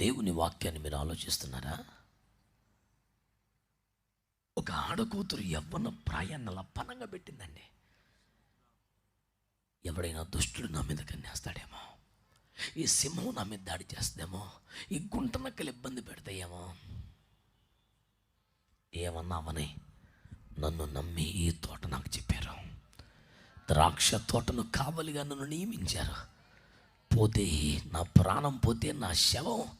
దేవుని వాక్యాన్ని మీరు ఆలోచిస్తున్నారా? ఒక ఆడకూతురు యవ్వన ప్రాయాన్ని లప్పనంగా పెట్టిందండి. ఎవడైనా దుష్టుడు నా మీద కన్నేస్తాడేమో? ఈ సింహం నా మీద దాడి చేస్తుందేమో? ఈ గుంట నక్కలు ఇబ్బంది పెడతాయేమో? ఏమన్నామని నన్ను నమ్మి ఈ తోట నాకు చెప్పారు. ద్రాక్ష తోటను కావలిగా నన్ను నియమించారు. పోతే నా ప్రాణం పోతే నా శవం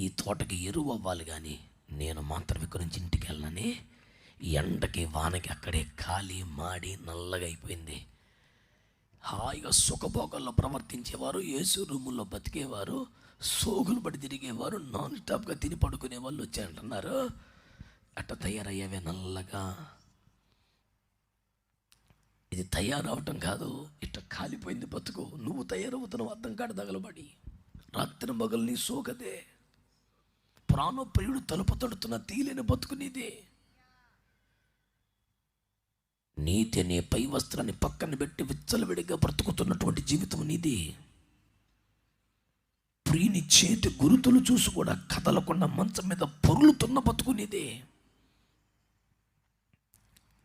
ఈ తోటకి ఎరువు అవ్వాలి కానీ నేను మాత్రం ఇక్కడి నుంచి ఇంటికి వెళ్ళనని ఎండకి వానకి అక్కడే ఖాళీ మాడి నల్లగా అయిపోయింది. హాయిగా సుఖభోగాల్లో ప్రవర్తించేవారు ఏసు రూముల్లో బతికేవారు సోగులు పడి తిరిగేవారు నాన్ స్టాప్గా తిని పడుకునే వాళ్ళు వచ్చారంటున్నారు అట్ట తయారయ్యావే నల్లగా. ఇది తయారవటం కాదు ఇట్ట కాలిపోయింది బతుకు. నువ్వు తయారవుతున్నావు అర్థం కాడు తగలబడి. రాత్రి మగలు సోకదే. ప్రాణప్రియుడు తలుపు తడుతున్న తీలేని బతుకు నీదే. నీతి అనే పై వస్త్రాన్ని పక్కన పెట్టి విచ్చలవిడిగా బ్రతుకుతున్నటువంటి జీవితం నీది. ప్రియుని చేతి గురుతులు చూసి కూడా కదలకుండా మంచం మీద పొరులుతున్న బతుకు నీది.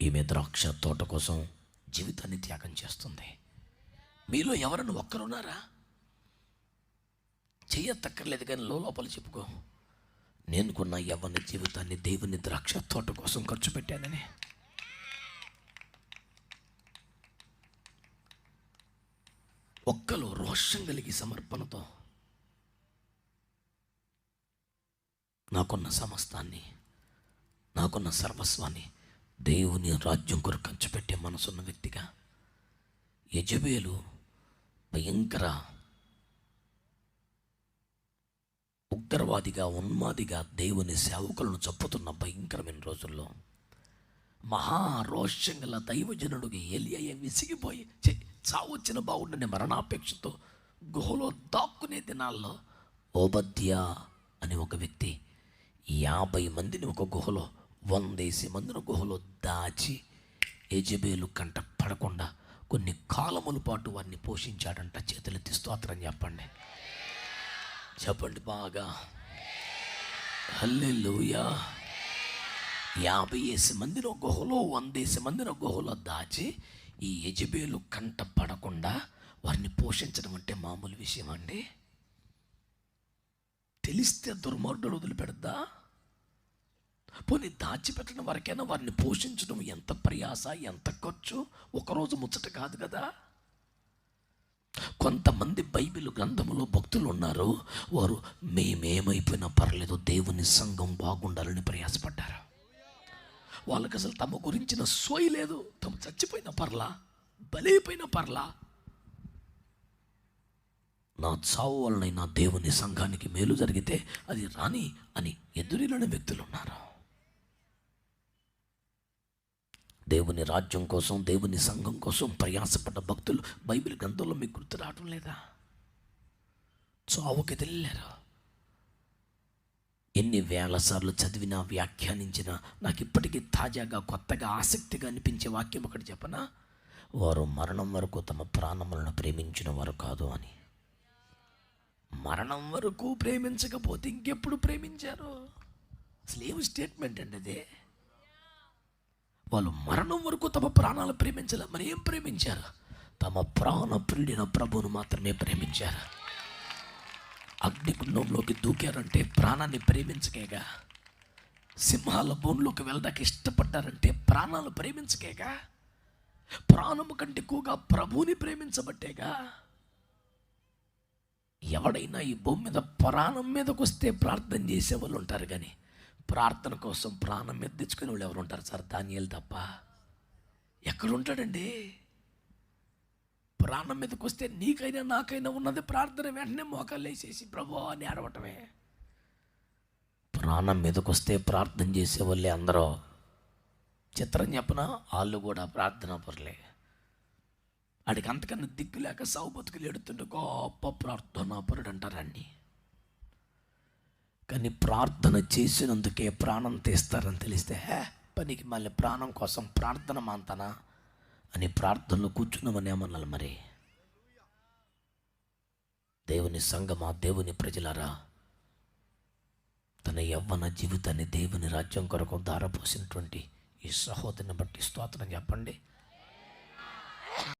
ఈమె ద్రాక్ష తోట కోసం జీవితాన్ని త్యాగం చేస్తుంది. మీలో ఎవరైనా ఒక్కరున్నారా? చెయ్యత్తక్కర్లేదు కానీ లోపల చెప్పుకో. నేను కొన్న యవ్వన జీవితాన్ని దేవుని ద్రాక్ష తోట కోసం ఖర్చు పెట్టానని. ఒక్కలో రోషం కలిగి సమర్పణతో నాకున్న సమస్తాన్ని నాకున్న సర్వస్వాన్ని దేవుని రాజ్యం కొరకు ఖర్చు పెట్టే మనసున్న వ్యక్తిగా యజబేలు భయంకర ఉగ్రవాదిగా ఉన్మాదిగా దేవుని సేవకులను చంపుతున్న భయంకరమైన రోజుల్లో మహారోషం గల దైవజనుడికి ఎలియ విసిగిపోయి చావచ్చిన బాగుండని మరణాపేక్షతో గుహలో దాక్కునే దినాల్లో ఓబద్యా అనే ఒక వ్యక్తి యాభై మందిని ఒక గుహలో వందేసి మందిని గుహలో దాచి యజబేలు కంట పడకుండా కొన్ని కాలముల పాటు వారిని పోషించాడంట. చేతులెత్తి స్తోత్రం చెప్పండి. చెప్పండి బాగా. హల్లెలూయా. యాభై వేసి మందిని ఒక గుహలో వందేసి మందిని ఒక గుహలో దాచి ఈ యజబేలు కంట పడకుండా వారిని పోషించడం అంటే మామూలు విషయం అండి. తెలిస్తే దుర్మార్గులు వదిలిపెడదా పోనీ దాచిపెట్టడం వరకైనా వారిని పోషించడం ఎంత ప్రయాస ఎంత ఖర్చు? ఒకరోజు ముచ్చట కాదు కదా? కొంతమంది బైబిల్ గ్రంథంలో భక్తులు ఉన్నారు. వారు మేమేమైపోయినా పర్లేదు దేవుని సంఘం బాగుండాలని ప్రయాసపడ్డారు. వాళ్ళకి అసలు తమ గురించిన సోయి లేదు. తమ చచ్చిపోయిన పర్లా బలైపోయిన పర్లా. నా చావు వలన దేవుని సంఘానికి మేలు జరిగితే అది రాని అని ఎదురిలోని వ్యక్తులు ఉన్నారు. దేవుని రాజ్యం కోసం దేవుని సంఘం కోసం ప్రయాసపడ్డ భక్తులు బైబిల్ గ్రంథంలో మీకు గుర్తు రావటం లేదా? చావుకి తెలియలేరు ఎన్ని వేల సార్లు చదివినా వ్యాఖ్యానించినా నాకు ఇప్పటికీ తాజాగా కొత్తగా ఆసక్తిగా అనిపించే వాక్యం ఒకటి చెప్పనా? వారు మరణం వరకు తమ ప్రాణములను ప్రేమించిన వారు కాదు అని. మరణం వరకు ప్రేమించకపోతే ఇంకెప్పుడు ప్రేమించారు? అసలు స్టేట్మెంట్ అండి అదే? వాళ్ళు మరణం వరకు తమ ప్రాణాలు ప్రేమించాలి. మరి ఏం ప్రేమించారు? తమ ప్రాణ ప్రియుడిన ప్రభువును మాత్రమే ప్రేమించారు. అగ్నిగుండంలోకి దూకారంటే ప్రాణాన్ని ప్రేమించకేగా. సింహాల బోన్లోకి వెళ్ళడానికి ఇష్టపడ్డారంటే ప్రాణాలు ప్రేమించకేగా. ప్రాణము కంటే ఎక్కువగా ప్రభువుని ప్రేమించబట్టేగా. ఎవడైనా ఈ భూమి మీద ప్రాణం మీదకి వస్తే ప్రార్థన చేసే వాళ్ళు ఉంటారు కానీ ప్రార్థన కోసం ప్రాణం మీద తెచ్చుకునే వాళ్ళు ఎవరు ఉంటారు సార్? ధాన్యాలు తప్ప. ఎక్కడుంటాడండి? ప్రాణం మీదకి వస్తే నీకైనా నాకైనా ఉన్నది ప్రార్థన వెంటనే మోకాలు వేసేసి ప్రభు అని అడవటమే ప్రాణం మీదకి వస్తే ప్రార్థన చేసేవాళ్ళే అందరూ. చిత్రం చెప్పిన? వాళ్ళు కూడా ప్రార్థన పర్లే. ఆడికి అంతకన్నా దిక్కు లేక సాగు బతుకులు ఎడుతుంటే గొప్ప ప్రార్థన పరుడు అంటారండి కానీ ప్రార్థన చేసినందుకే ప్రాణం తీస్తారని తెలిస్తే హే పనికి మళ్ళీ ప్రాణం కోసం ప్రార్థన మాంతనా? అని ప్రార్థనలో కూర్చున్నామని ఏమన్నాను మరి? దేవుని సంగమా దేవుని ప్రజలారా తన యవ్వన జీవితాన్ని దేవుని రాజ్యం కొరకు ధారపోసినటువంటి ఈ సహోదరిని బట్టి స్తోత్రం చెప్పండి.